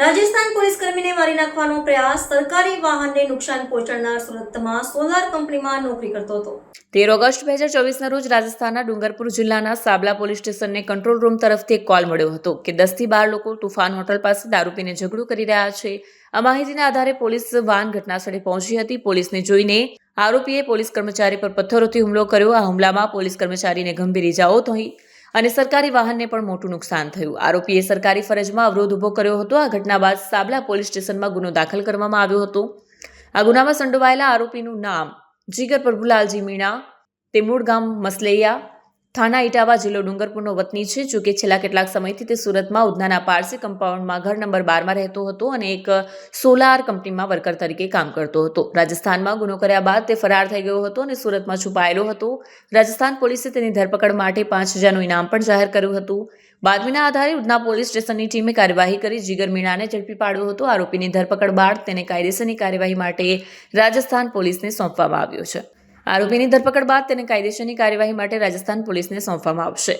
Rajasthan police કર્મીને મારી નાખવાનો પ્રયાસ. સરકારી વાહનને નુકસાન પહોંચાડનાર સુરતમાં સોલાર કંપનીમાં નોકરી કરતો હતો. તેર ઓગસ્ટ બે હજાર ચોવીસના રોજ રાજસ્થાનના ડુંગરપુર જિલ્લાના સાબલા પોલીસ સ્ટેશનને કંટ્રોલ રૂમ તરફથી એક કોલ મળ્યો હતો કે દસથી બાર લોકો તુફાન હોટલ પાસે દારૂ પીને ઝઘડો કરી રહ્યા છે. આ માહિતીના આધારે પોલીસ વાન ઘટનાસ્થળે પહોંચી હતી. પોલીસને જોઈને આરોપીએ પોલીસ કર્મચારી પર પથ્થરોથી હુમલો કર્યો. આ હુમલામાં પોલીસ કર્મચારીને ગંભીર ઇજાઓ થઈ. અને સરકારી વાહનને પણ મોટું નુકસાન થયું. આરોપીએ સરકારી ફરજમાં અવરોધ ઊભો કર્યો હતો. આ ઘટના બાદ સાબલા પોલીસ સ્ટેશનમાં ગુનો દાખલ કરવામાં આવ્યો હતો. આ ગુનામાં સંડોવાયેલા આરોપીનું નામ જીગર પ્રભુલાલજી મીણા તે મૂળ ગામ મસલૈયા થાના ઇટાવા જિલ્લો ડુંગરપુરનો વતની છે, જો કે છેલ્લા કેટલાક સમયથી તે સુરતમાં ઉધનાના પારસી કમ્પાઉન્ડમાં ઘર નંબર બારમાં રહેતો હતો અને એક સોલાર કંપનીમાં વર્કર તરીકે કામ કરતો હતો. રાજસ્થાનમાં ગુનો કર્યા બાદ તે ફરાર થઈ ગયો હતો અને સુરતમાં છુપાયેલો હતો. રાજસ્થાન પોલીસે તેની ધરપકડ માટે પાંચ હજારનું ઇનામ પણ જાહેર કર્યું હતું. બાતમીના આધારે ઉધના પોલીસ સ્ટેશનની ટીમે કાર્યવાહી કરી જીગર મીણાને ઝડપી પાડ્યો હતો. આરોપીની ધરપકડ બાદ તેને કાયદેસરની કાર્યવાહી માટે રાજસ્થાન પોલીસને સોંપવામાં આવ્યો છે. આરોપીની ધરપકડ બાદ તેને કાયદેસરની કાર્યવાહી માટે રાજસ્થાન પોલીસને સોંપવામાં આવશે.